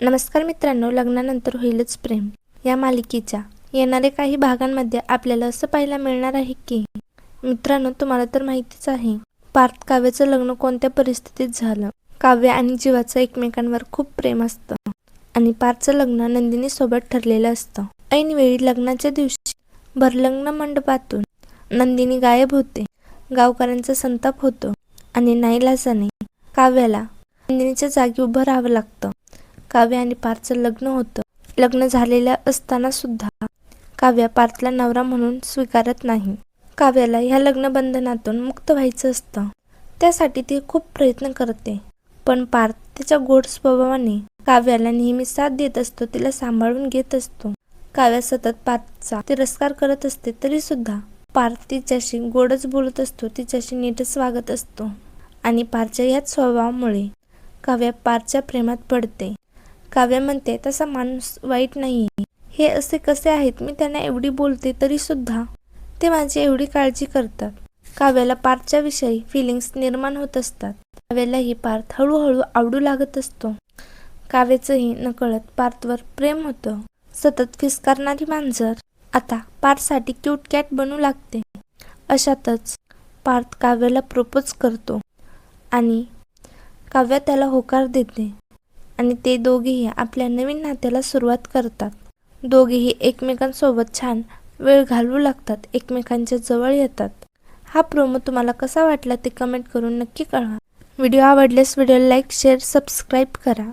नमस्कार मित्रांनो लग्नानंतर होईलच प्रेम. या मालिकेच्या येणाऱ्या काही भागांमध्ये आपल्याला असं पाहायला मिळणार आहे की मित्रांनो तुम्हाला तर माहितीच आहे पार्थ काव्याचं लग्न कोणत्या परिस्थितीत झालं? काव्य आणि जीवाचं एकमेकांवर खूप प्रेम असतं आणि पार्थचं लग्न नंदिनी सोबत ठरलेलं असतं. ऐनवेळी लग्नाच्या दिवशी भरलग्न मंडपातून नंदिनी गायब होते. गावकऱ्यांचा संताप होतो आणि नाईलाजाने काव्याला नंदिनीच्या जागी उभं राहावं लागतं. काव्य आणि पार्थचं लग्न होतं. लग्न झालेल्या असताना सुद्धा काव्या पार्थला नवरा म्हणून स्वीकारत नाही. काव्याला ह्या लग्नबंधनातून मुक्त व्हायचं असतं. त्यासाठी ती खूप प्रयत्न करते. पण पार्थ तिच्या गोड स्वभावाने काव्याला नेहमी साथ देत असतो तिला सांभाळून घेत असतो. काव्या सतत पार्थचा तिरस्कार करत असते तरी सुद्धा पार्थ तिच्याशी गोडच बोलत असतो तिच्याशी नीटच वागत असतो. आणि पारच्या ह्याच स्वभावामुळे काव्या पारच्या प्रेमात पडते. काव्य म्हणते तसा माणूस वाईट नाही हे असे कसे आहेत मी त्यांना एवढी बोलते तरी सुद्धा ते माझी एवढी काळजी करतात. काव्याला पार्थच्या विषयी फिलिंग्स निर्माण होत असतात. काव्यालाही पार्थ हळूहळू आवडू लागत असतो. काव्याचंही नकळत पार्थवर प्रेम होतं. सतत फिसकारणारी मांजर आता पार्थसाठी क्यूट कॅट बनू लागते. अशातच पार्थ काव्याला प्रपोज करतो आणि काव्या त्याला होकार देते. आणि ते दोघेही आपल्या नवीन नात्याला सुरुवात करतात. दोघेही एकमेकांसोबत छान वेळ घालवू लागतात एकमेकांच्या जवळ येतात. हा प्रोमो तुम्हाला कसा वाटला ते कमेंट करून नक्की कळवा. व्हिडिओ आवडल्यास व्हिडिओला लाईक शेअर सबस्क्राईब करा.